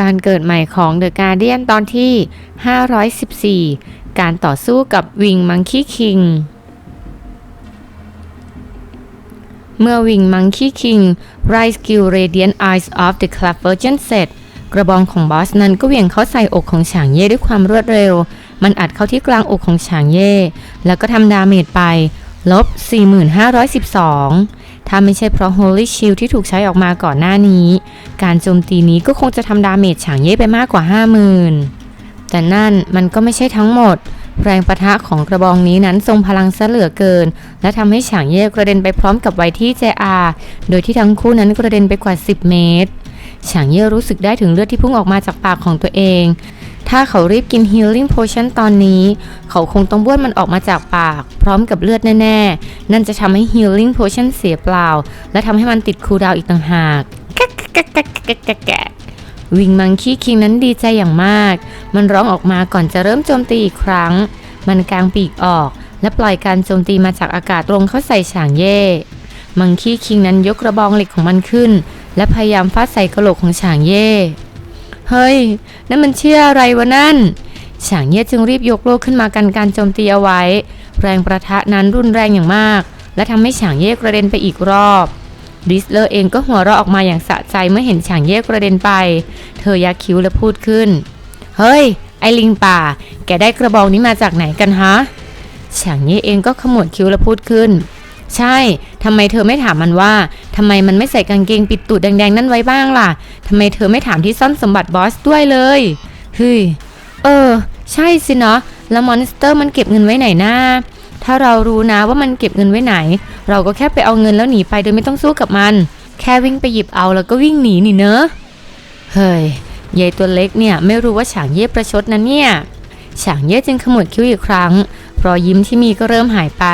การเกิดใหม่ของเดอะการเดียนตอนที่ 514 การต่อสู้กับวิงมังคีคิงเมื่อวิงมังคีคิงไรสกิลเรเดียนไอส์ออฟเดอะคลาฟเวอร์เจนเสร็จกระบองของบอสนั้นก็เหวี่ยงเข้าใส่อกของฉางเย่ด้วยความรวดเร็ว มันอัดเข้าที่กลางอกของฉางเย่ แล้วก็ทำดาเมจไป ลบ 4512 ถ้าไม่ใช่เพราะ Holy Shield ที่ถูกใช้ออกมาก่อนหน้านี้ การโจมตีนี้ก็คงจะทำดาเมจฉางเย่ไปมากกว่า 50,000 แต่นั่นมันก็ไม่ใช่ทั้งหมด แรงประทะของกระบองนี้นั้นทรงพลังซะเหลือเกิน และทำให้ฉางเย่กระเด็นไปพร้อมกับไวที่เจอาโดยที่ทั้งคู่นั้นกระเด็นไปกว่า 10 เมตรฉางเย่รู้สึกได้ถึงเลือดที่พุ่งออกมาจากปากของตัวเอง ถ้าเขารีบกิน Healing Potion ตอนนี้ เขาคงต้องบ้วนมันออกมาจากปาก พร้อมกับเลือดแน่ ๆ นั่นจะทำให้ Healing Potion เสียเปล่า และทำให้มันติดคูดาวอีกต่างหากแกะแกะแกะแกะแกะแกะวิงมังคีคิงนั้นดีใจอย่างมาก มันร้องออกมาก่อนจะเริ่มโจมตีอีกครั้ง มันกางปีกออก และปล่อยการโจมตีมาจากอากาศตรงเข้าใส่ฉางเย่ มังคีคิงนั้นยกกระบองเหล็กของมันขึ้น และพยายามฟาดใส่กระโหลกของฉางเย่ เฮ้ย นั่นมันเชื่ออะไรวะนั่น ฉางเย่จึงรีบยกโลกขึ้นมากันการโจมตีเอาไว้ แรงประทะนั้นรุนแรงอย่างมาก และทำให้ฉางเย่กระเด็นไปอีกรอบดิสเลอร์เองก็หัวเราะออกมาอย่างสะใจเมื่อเห็นฉางเย่กระเด็นไป เธอยักคิ้วและพูดขึ้น เฮ้ย ไอลิงป่า แกได้กระบองนี้มาจากไหนกันฮะ ฉางเย่เองก็ขมวดคิ้วและพูดขึ้น ใช่ ทำไมเธอไม่ถามมันว่า ทำไมมันไม่ใส่กางเกงปิดตูดแดงๆนั่นไว้บ้างล่ะทำไมเธอไม่ถามที่ซ่อนสมบัติบอสด้วยเลยเฮ้ยเออ ใช่สินะแล้วมอนสเตอร์มันเก็บเงินไว้ไหนนะถ้าเรารู้นะว่ามันเก็บเงินไว้ไหน เราก็แค่ไปเอาเงินแล้วหนีไปโดยไม่ต้องสู้กับมัน แค่วิ่งไปหยิบเอาแล้วก็วิ่งหนีนี่เนอะเฮ้ยยายตัวเล็กเนี่ยไม่รู้ว่าฉางเย่ประชดนะเนี่ยฉางเย่จึงขมวดคิ้วอีกครั้ง รอยยิ้มที่มีก็เริ่มหายไป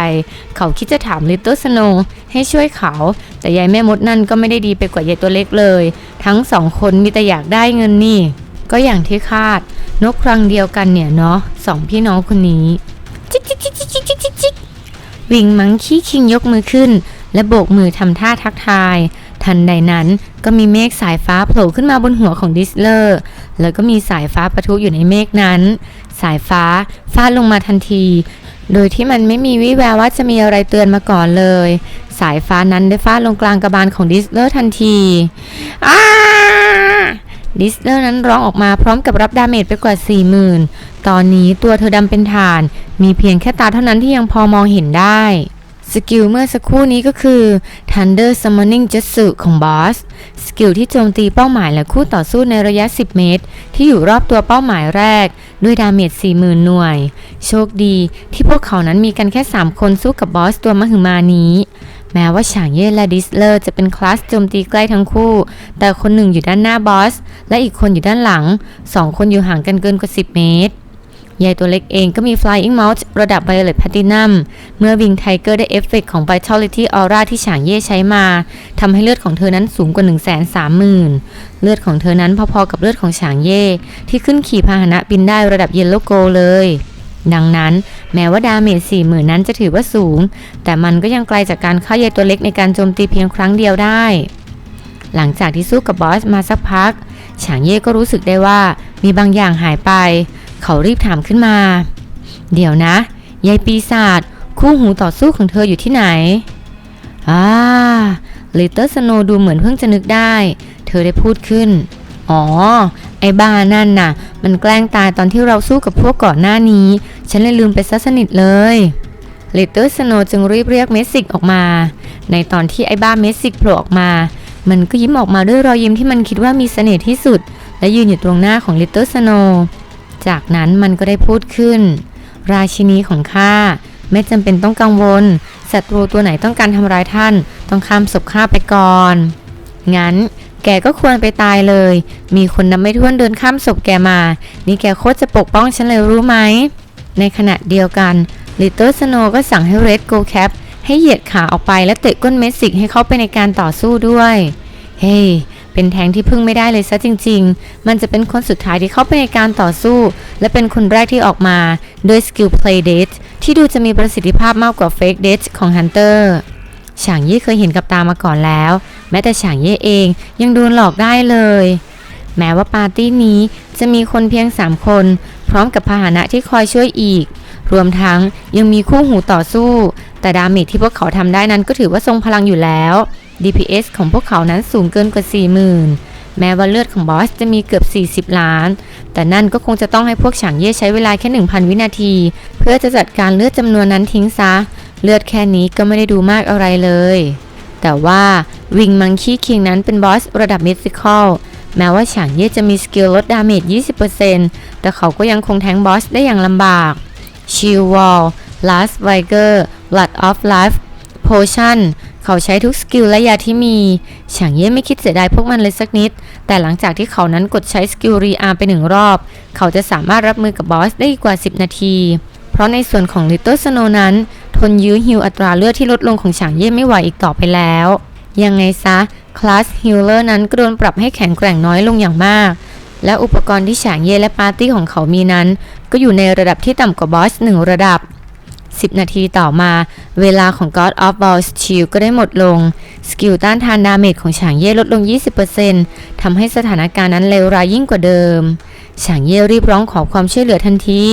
เขาคิดจะถามลิตเติ้ลสโนว์ให้ช่วยเขา แต่ยายแม่มดนั่นก็ไม่ได้ดีไปกว่ายายตัวเล็กเลย ทั้งสองคนมีแต่อยากได้เงินนี่ ก็อย่างที่คาด นกครั้งเดียวกันเนี่ยเนาะสองพี่น้องคนนี้ จิกจิกจิกจิกจิกจิกกวิงมังคีคิงยกมือขึ้น และโบกมือทำท่าทักทาย ทันใดนั้นก็มีเมฆสายฟ้าโผล่ขึ้นมาบนหัวของดิสเลอร์ แล้วก็มีสายฟ้าประทุอยู่ในเมฆนั้น สายฟ้าฟาดลงมาทันที โดยที่มันไม่มีวิแววว่าจะมีอะไรเตือนมาก่อนเลย สายฟ้านั้นได้ฟาดลงกลางกระบาลของดิสเลอร์ทันทีอ้าดิสเลอร์นั้นร้องออกมาพร้อมกับรับดาเมจไปกว่า 40,000 ตอนนี้ตัวเธอดำเป็นฐาน มีเพียงแค่ตาเท่านั้นที่ยังพอมองเห็นได้ สกิลเมื่อสักครู่นี้ก็คือ Thunder Summoning Jutsu ของบอส สกิลที่โจมตีเป้าหมายและคู่ต่อสู้ในระยะ 10 เมตร ที่อยู่รอบตัวเป้าหมายแรก ด้วยดาเมจ 40,000 หน่วย โชคดีที่พวกเขานั้นมีกันแค่ 3 คนสู้กับบอสตัวมหึมานี้ แม้ว่าฉางเย่และดิสเลอร์จะเป็นคลาสโจมตีใกล้ทั้งคู่ แต่คนหนึ่งอยู่ด้านหน้าบอส และอีกคนอยู่ด้านหลัง 2 คนอยู่ห่างกันเกินกว่า 10 เมตร ยายตัวเล็กเองก็มี Flying Mount ระดับ Violet Platinum เมื่อวิงไทเกอร์ได้เอฟเฟกของ Vitality Aura ที่ฉางเย่ใช้มาทำให้เลือดของเธอนั้นสูงกว่า 130,000 เลือดของเธอนั้นพอๆกับเลือดของฉางเย่ที่ขึ้นขี่พาหนะบินได้ระดับ Yellow Gold เลย ดังนั้นแม้ว่าดาเมจ40,000 นั้นจะถือว่าสูง แต่มันก็ยังไกลจากการฆ่ายายตัวเล็กในการโจมตีเพียงครั้งเดียวได้ หลังจากที่สู้กับบอสมาสักพัก ฉางเย่ก็รู้สึกได้ว่ามีบางอย่างหายไป เขารีบถามขึ้นมา เดี๋ยวนะ ยายปีศาจคู่หูต่อสู้ของเธออยู่ที่ไหนอ่าลิตเติ้ลสโนดูเหมือนเพิ่งจะนึกได้ เธอได้พูดขึ้น อ๋อ ไอ้บ้านั่นน่ะ มันแกล้งตายตอนที่เราสู้กับพวกก่อนหน้านี้ ฉันเลยลืมไปซะสนิทเลยลิตเติ้ลสโนจึงรีบเรียกเมสซิกออกมา ในตอนที่ไอ้บ้าเมสซิกโผล่ออกมา มันก็ยิ้มออกมาด้วยรอยยิ้มที่มันคิดว่ามีเสน่ห์ที่สุด และยืนอยู่ตรงหน้าของลิตเติ้ลสโน จากนั้นมันก็ได้พูดขึ้น ราชินีของข้าไม่จำเป็นต้องกังวลศัตรูตัวไหนต้องการทำร้ายท่าน ต้องข้ามศพข้าไปก่อน งั้นแกก็ควรไปตายเลย มีคนนับไม่ถ้วนเดินข้ามศพแกมา นี่แกโคตรจะปกป้องฉันเลยรู้ไหม ในขณะเดียวกันลิตเติ้ลสโนก็สั่งให้เรดโกแคปให้เหยียดขาออกไปและเตะก้นเมสิกให้เขาไปในการต่อสู้ด้วย เฮ้ เป็นแทงที่พึ่งไม่ได้เลยซะจริง ๆ มันจะเป็นคนสุดท้ายที่เข้าไปในการต่อสู้ และเป็นคนแรกที่ออกมาโดยสกิล Play Dead ที่ดูจะมีประสิทธิภาพมากกว่า Fake Dead ของ Hunter ฉางเย่เคยเห็นกับตามาก่อนแล้ว แม้แต่ฉางเย่เองยังโดนหลอกได้เลย แม้ว่าปาร์ตี้นี้จะมีคนเพียง 3 คน พร้อมกับพาหนะที่คอยช่วยอีก รวมทั้งยังมีคู่หูต่อสู้ แต่ดาเมจที่พวกเขาทำได้นั้นก็ถือว่าทรงพลังอยู่แล้ว DPS ของพวกเขานั้นสูงเกินกว่า 40,000 แม้ว่าเลือดของบอสจะมีเกือบ 40 ล้าน แต่นั่นก็คงจะต้องให้พวกฉางเย่ใช้เวลาแค่ 1,000 วินาที เพื่อจะจัดการเลือดจำนวนนั้นทิ้งซะ เลือดแค่นี้ก็ไม่ได้ดูมากอะไรเลย แต่ว่าวิงมังคีคิงนั้นเป็นบอสระดับมิสซิคอลแม้ว่าฉางเย่จะมีสกิลลดดาเมจ 20%แต่เขาก็ยังคงแทงบอสได้อย่างลำบากชิลวอล Last Viger Blood of Life Potion เขาใช้ทุกสกิลและยาที่มีฉางเย่ไม่คิดเสียดายพวกมันเลยสักนิด แต่หลังจากที่เขานั้นกดใช้สกิลรีอาร์ไปหนึ่งรอบ เขาจะสามารถรับมือกับบอสได้อีกกว่า 10 นาที เพราะในส่วนของ Little Snow นั้น ทนยื้อฮิวอัตราเลือดที่ลดลงของฉางเย่ไม่ไหวอีกต่อไปแล้ว ยังไงซะคลาสฮิลเลอร์นั้นก็โดนปรับให้แข็งแกร่งน้อยลงอย่างมากและอุปกรณ์ที่ฉางเย่และปาร์ตี้ของเขามีนั้น ก็อยู่ในระดับที่ต่ำกว่าบอสหนึ่งระดับ 10 นาทีต่อมา เวลาของ God of Balls Shield ก็ได้หมดลง สกิลต้านทานดาเมจของฉางเย่ลดลง 20%ทำให้สถานการณ์นั้นเลวร้ายยิ่งกว่าเดิม ฉางเย่รีบร้องขอความช่วยเหลือทันที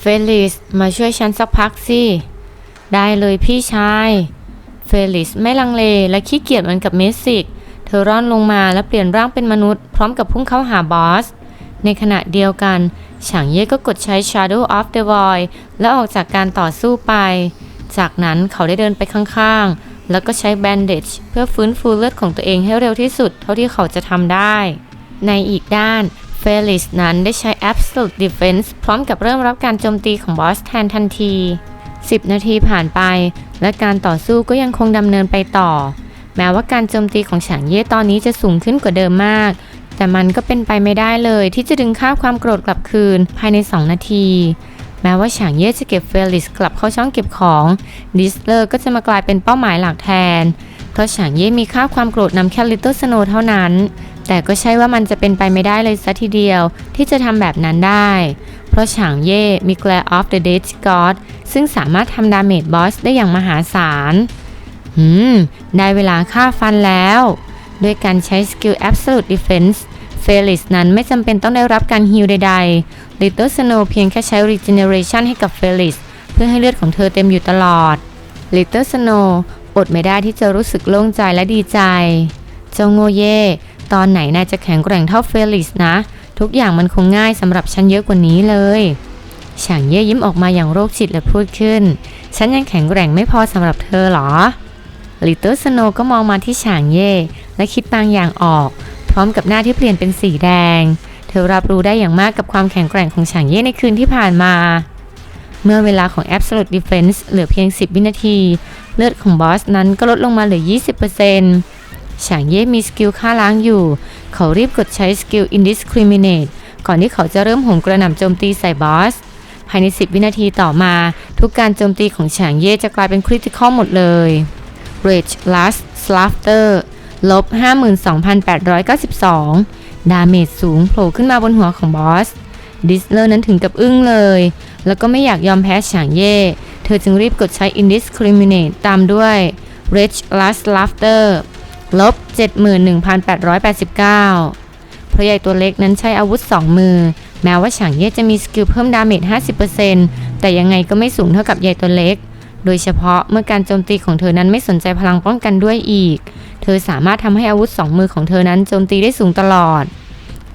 เฟลิสมาช่วยฉันสักพักสิ ได้เลยพี่ชาย เฟลิสไม่ลังเลและขี้เกียจเหมือนกับเมสิก เธอร่อนลงมาและเปลี่ยนร่างเป็นมนุษย์ พร้อมกับพุ่งเข้าหาบอส ในขณะเดียวกันฉางเย่ก็กดใช้ Shadow of the Void และออกจากการต่อสู้ไป จากนั้นเขาได้เดินไปข้างๆ แล้วก็ใช้ Bandage เพื่อฟื้นฟูเลือดของตัวเองให้เร็วที่สุดเท่าที่เขาจะทำได้ ในอีกด้านเฟลิสนั้นได้ใช้ Absolute Defense พร้อมกับเริ่มรับการโจมตีของบอสแทนทันที 10 นาทีผ่านไป และการต่อสู้ก็ยังคงดำเนินไปต่อ แม้ว่าการโจมตีของฉางเย่ตอนนี้จะสูงขึ้นกว่าเดิมมาก แต่มันก็เป็นไปไม่ได้เลย ที่จะดึงค่าความโกรธกลับคืนภายใน 2 นาที แม้ว่าฉางเย่จะเก็บเฟลิสกลับเข้าช่องเก็บของดิสเลอร์ก็จะมากลายเป็นเป้าหมายหลักแทน เพราะฉางเย่มีค่าความโกรธนำแค่ลิตเติ้ลสโนเท่านั้น แต่ก็ใช่ว่ามันจะเป็นไปไม่ได้เลยซะทีเดียว ที่จะทำแบบนั้นได้ เพราะฉางเย่มี Glare of the Dead God ซึ่งสามารถทำดาเมจบอสได้อย่างมหาศาลหืม ได้เวลาฆ่าฟันแล้ว ด้วยการใช้สกิล Absolute Defense เฟลิสนั้นไม่จำเป็นต้องได้รับการฮิลใดๆ Little Snow เพียงแค่ใช้ Regeneration ให้กับเฟลิสเพื่อให้เลือดของเธอเต็มอยู่ตลอด Little Snow อดไม่ได้ที่จะรู้สึกโล่งใจและดีใจ เจ้าโง่เย่ตอนไหนนายจะแข็งแกร่งเท่าเฟลิสนะ ทุกอย่างมันคงง่ายสำหรับฉันเยอะกว่านี้เลยฉางเย่ยิ้มออกมาอย่างโรคจิตและพูดขึ้น ฉันยังแข็งแกร่งไม่พอสำหรับเธอหรอลิตเติ้ลสโนก็มองมาที่ฉางเย่และคิดบางอย่างออก พร้อมกับหน้าที่เปลี่ยนเป็นสีแดง เธอรับรู้ได้อย่างมากกับความแข็งแกร่งของฉางเย่ในคืนที่ผ่านมา เมื่อเวลาของ Absolute Defense เหลือเพียง 10 วินาที เลือดของบอสนั้นก็ลดลงมาเหลือ 20%ฉางเย่มีสกิลฆ่าล้างอยู่ เขารีบกดใช้สกิล Indiscriminate ก่อนที่เขาจะเริ่มโหมกระหน่ำโจมตีใส่บอสภายใน 10 วินาทีต่อมา ทุกการโจมตีของฉางเย่จะกลายเป็นคริติคอลหมดเลย Rage Last Slaughter ลบ 52,892 ดาเมจสูงโผล่ขึ้นมาบนหัวของบอส ดิสเลอร์นั้นถึงกับอึ้งเลย แล้วก็ไม่อยากยอมแพ้ฉางเย่ เธอจึงรีบกดใช้ Indiscriminate ตามด้วย Rage Last Laughter ลบ 71,889เพราะใหญ่ตัวเล็กนั้นใช้อาวุธ 2 มือ แม้ว่าฉางเย่จะมีสกิลเพิ่มดาเมจ 50%แต่ยังไงก็ไม่สูงเท่ากับใหญ่ตัวเล็ก โดยเฉพาะเมื่อการโจมตีของเธอนั้นไม่สนใจพลังป้องกันด้วยอีก เธอสามารถทำให้อาวุธ2มือของเธอนั้นโจมตีได้สูงตลอด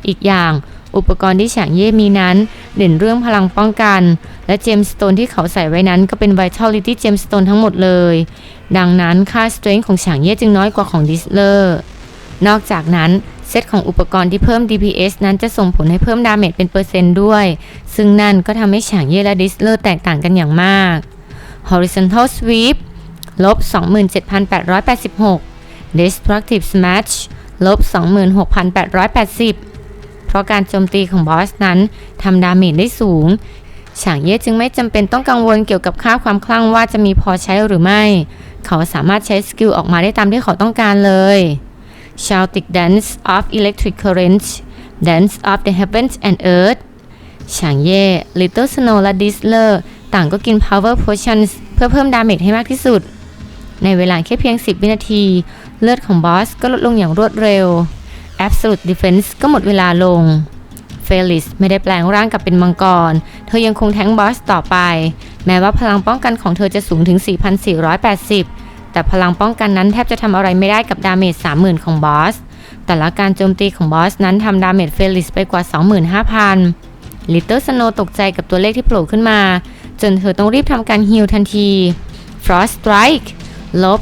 อีกอย่างอุปกรณ์ที่ฉางเย่มีนั้น เด่นเรื่องพลังป้องกัน และเจมสโตนที่เขาใส่ไว้นั้นก็เป็น Vitality Gemstone ทั้งหมดเลย ดังนั้นค่า Strength ของฉางเย่จึงน้อยกว่าของดิสเลอร์นอกจากนั้น เซตของอุปกรณ์ที่เพิ่ม DPS นั้นจะส่งผลให้เพิ่มดาเมจเป็นเปอร์เซนต์ด้วย ซึ่งนั่นก็ทำให้ฉางเย่และดิสเลอร์แตกต่างกันอย่างมาก Horizontal Sweep ลบ 27,886 Destructive Smash ลบ 26,880 เพราะการโจมตีของบอสนั้นทำดาเมจได้สูง ฉางเย่จึงไม่จำเป็นต้องกังวลเกี่ยวกับค่าความคลั่งว่าจะมีพอใช้หรือไม่ เขาสามารถใช้สกิลออกมาได้ตามที่เขาต้องการเลย Celtic Dance of Electric Current Dance of the Heavens and Earth ฉางเย่ Little Snow และ Disler ต่างก็กิน Power Potions เพื่อเพิ่มดาเมจให้มากที่สุด ในเวลาแค่เพียง 10 วินาที เลือดของบอสก็ลดลงอย่างรวดเร็ว Absolute Defense ก็หมดเวลาลงเฟลิสไม่ได้แปลงร่างกลับเป็นมังกร เธอยังคงแทงบอสต่อไป แม้ว่าพลังป้องกันของเธอจะสูงถึง 4,480 แต่พลังป้องกันนั้นแทบจะทำอะไรไม่ได้กับดาเมจ 30,000 ของบอส แต่ละการโจมตีของบอสนั้นทำดาเมจเฟลิสไปกว่า 25,000 ลิตเติ้ลสโนตกใจกับตัวเลขที่โผล่ขึ้นมา จนเธอต้องรีบทำการฮิลทันที Frost Strike ลบ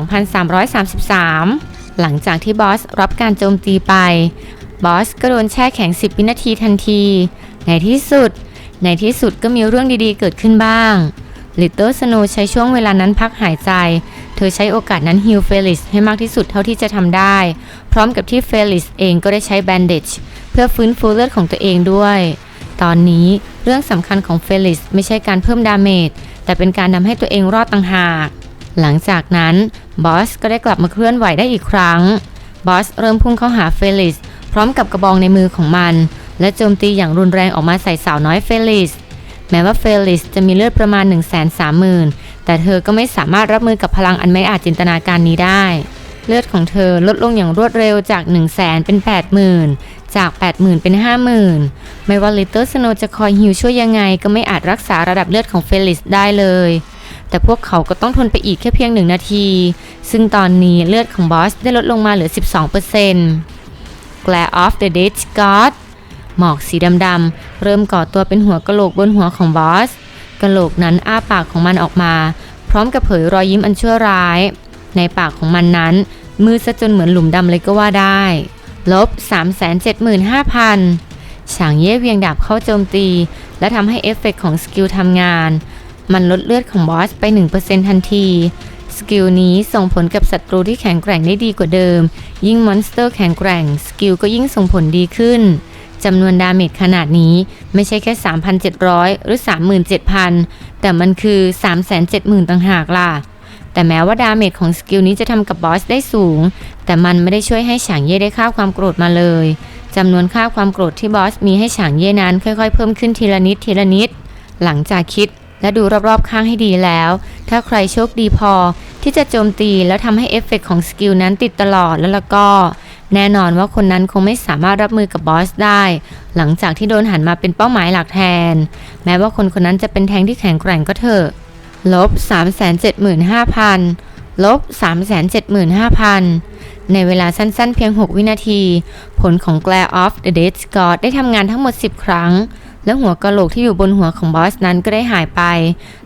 12,333 หลังจากที่บอสรับการโจมตีไป บอสก็โดนแช่แข็ง 10 วินาทีทันที ในที่สุด ในที่สุดก็มีเรื่องดีๆเกิดขึ้นบ้างลิตเติ้ลสโนใช้ช่วงเวลานั้นพักหายใจ เธอใช้โอกาสนั้นฮิลเฟลิสให้มากที่สุดเท่าที่จะทำได้ พร้อมกับที่เฟลิสเองก็ได้ใช้แบนเดจเพื่อฟื้นฟูเลือดของตัวเองด้วย ตอนนี้เรื่องสำคัญของเฟลิสไม่ใช่การเพิ่มดาเมจแต่เป็นการทำให้ตัวเองรอดต่างหาก หลังจากนั้นบอสก็ได้กลับมาเคลื่อนไหวได้อีกครั้ง บอสเริ่มพุ่งเข้าหาเฟลิสพร้อมกับกระบองในมือของมัน และโจมตีอย่างรุนแรงออกมาใส่สาวน้อยเฟลิสแม้ว่าเฟลิสจะมีเลือดประมาณ 1 3 0 0 0 0 แต่เธอก็ไม่สามารถรับมือกับพลังอันไม่อาจจินตนาการนี้ได้ เลือดของเธอลดลงอย่างรวดเร็วจาก 1 0 0 0 0แสนเป็น 80,000 จาก 80,000 เป็น 50,000 ไม่ว่าลิตเติ้ลสโนจะคอยฮิวช่วยยังไง ก็ไม่อาจรักษาระดับเลือดของเฟลิสได้เลย แต่พวกเขาก็ต้องทนไปอีกแค่เพียงหนึ่งนาที ซึ่งตอนนี้เลือดของบอสได้ลดลงมาเหลือ 12% Glare of the Dead God หมอกสีดำๆ เริ่มก่อตัวเป็นหัวกะโหลกบนหัวของบอสกะโหลกนั้นอ้าปากของมันออกมา พร้อมกับเผยรอยยิ้มอันชั่วร้าย ในปากของมันนั้น มือซะจนเหมือนหลุมดำเลยก็ว่าได้ ลบ 375,000ฉางเย่เวียงดาบเข้าโจมตี และทำให้เอฟเฟกต์ของสกิลทำงาน มันลดเลือดของบอสไป 1%ทันทีสกิลนี้ส่งผลกับศัตรูที่แข็งแกร่งได้ดีกว่าเดิม ยิ่งมอนสเตอร์แข็งแกร่ง สกิลก็ยิ่งส่งผลดีขึ้นจำนวนดาเมจขนาดนี้ไม่ใช่แค่ 3,700 หรือ 37,000 แต่มันคือ 370,000 ต่างหากล่ะ แต่แม้ว่าดาเมจของสกิลนี้จะทำกับบอสได้สูง แต่มันไม่ได้ช่วยให้ฉางเย่ได้ค่าความโกรธมาเลยจำนวนค่าความโกรธที่บอสมีให้ฉางเย่นั้นค่อยๆ เพิ่มขึ้นทีละนิดทีละนิด หลังจากคิด และดูรอบๆข้างให้ดีแล้ว ถ้าใครโชคดีพอที่จะโจมตีแล้วทำให้เอฟเฟกต์ของสกิลนั้นติดตลอดแล้วละก็ แน่นอนว่าคนนั้นคงไม่สามารถรับมือกับบอสได้ หลังจากที่โดนหันมาเป็นเป้าหมายหลักแทน แม้ว่าคนคนนั้นจะเป็นแทงที่แข็งแกร่งก็เถอะลบ 375,000ลบ 375,000 ในเวลาสั้นๆเพียง 6 วินาที ผลของ Glare of the Dead God ได้ทำงานทั้งหมด 10 ครั้ง และหัวกะโหลกที่อยู่บนหัวของบอสนั้นก็ได้หายไป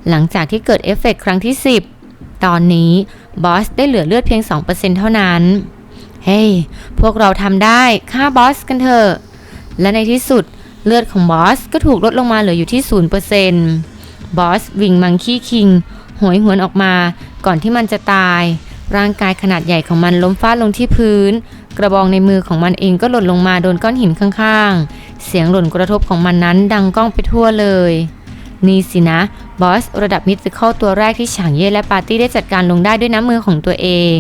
หลังจากที่เกิดเอฟเฟกต์ครั้งที่ 10 ตอนนี้บอสได้เหลือเลือดเพียง 2%เท่านั้น เฮ้ hey, พวกเราทำได้ฆ่าบอสกันเถอะ และในที่สุดเลือดของบอสก็ถูกลดลงมาเหลืออยู่ที่ 0%บอสวิงมังคี้คิงหวยหวนออกมาก่อนที่มันจะตาย ร่างกายขนาดใหญ่ของมันล้มฟาดลงที่พื้น กระบองในมือของมันเองก็หล่นลงมาโดนก้อนหินข้างๆ เสียงหล่นกระทบของมันนั้นดังก้องไปทั่วเลย นี่สินะ บอส ระดับมิติเข้าตัวแรกที่ฉางเย่และปาร์ตี้ได้จัดการลงได้ด้วยน้ำมือของตัวเอง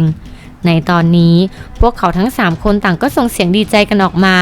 ในตอนนี้พวกเขาทั้ง 3 คนต่างก็ส่งเสียงดีใจกันออกมา